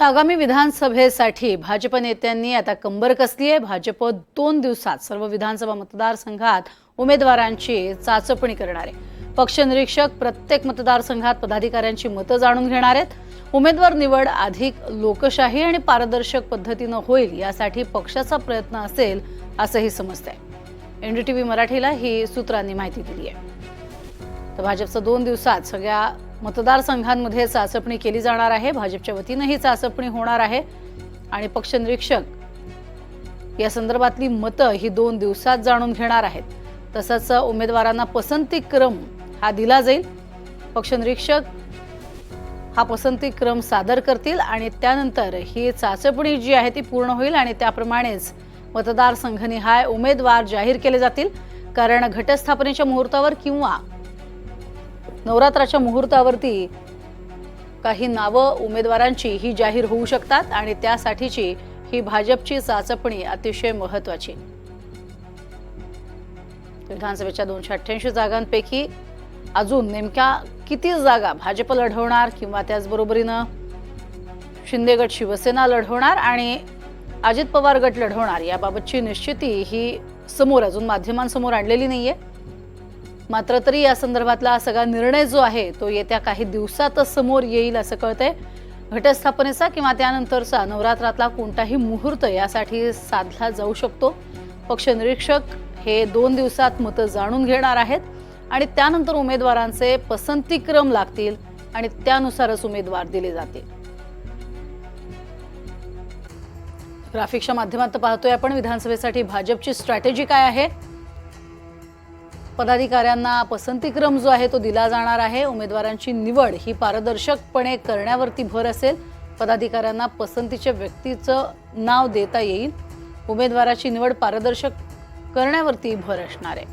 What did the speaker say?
तर आगामी विधानसभेसाठी भाजप नेत्यांनी आता कंबर कसली आहे? भाजप दोन दिवसात सर्व विधानसभा मतदारसंघात उमेदवारांची चाचपणी करणार आहे. पक्ष निरीक्षक प्रत्येक मतदारसंघात पदाधिकाऱ्यांची मतं जाणून घेणार आहेत. उमेदवार निवड अधिक लोकशाही आणि पारदर्शक पद्धतीनं होईल यासाठी पक्षाचा प्रयत्न असेल असंही समजतंय. एनडीटीव्ही मराठीला ही सूत्रांनी माहिती दिली आहे. तर भाजपचं दोन दिवसात सगळ्या मतदारसंघांमध्ये चाचपणी केली जाणार आहे. भाजपच्या वतीनं ही चाचपणी होणार आहे. आणि पक्ष निरीक्षक या संदर्भातली मतं ही दोन दिवसात जाणून घेणार आहेत. तसंच उमेदवारांना पसंती क्रम हा दिला जाईल. पक्ष निरीक्षक हा पसंती क्रम सादर करतील आणि त्यानंतर ही चाचपणी जी आहे ती पूर्ण होईल आणि त्याप्रमाणेच मतदारसंघनिहाय उमेदवार जाहीर केले जातील. कारण घटस्थापनेच्या मुहूर्तावर किंवा नवरात्राच्या मुहूर्तावरती काही नावं उमेदवारांची ही जाहीर होऊ शकतात आणि त्यासाठीची ही भाजपची चाचपणी अतिशय महत्वाची विधानसभेच्या दोनशे अठ्ठ्याऐंशी जागांपैकी अजून नेमक्या किती जागा भाजप लढवणार किंवा त्याचबरोबरीनं शिंदे गट शिवसेना लढवणार आणि अजित पवार गट लढवणार याबाबतची निश्चिती ही समोर अजून माध्यमांसमोर आणलेली नाहीये. मात्र तरी या संदर्भातला सगळा निर्णय जो आहे तो येत्या काही दिवसातच समोर येईल असं कळतंय. घटस्थापनेचा किंवा त्यानंतरचा नवरात्रातला कोणताही मुहूर्त यासाठी साधला जाऊ शकतो. पक्ष निरीक्षक हे दोन दिवसात मतं जाणून घेणार आहेत आणि त्यानंतर उमेदवारांचे पसंतीक्रम लागतील आणि त्यानुसारच उमेदवार दिले जातील. ग्राफिकच्या माध्यमात पाहतोय आपण विधानसभेसाठी भाजपची स्ट्रॅटेजी काय आहे? पदाधिकाऱ्यांना पसंतीक्रम जो आहे तो दिला जाणार आहे. उमेदवारांची निवड ही पारदर्शकपणे करण्यावरती भर असेल. पदाधिकाऱ्यांना पसंतीच्या व्यक्तीचं नाव देता येईल. उमेदवाराची निवड पारदर्शक करण्यावरती भर असणार आहे.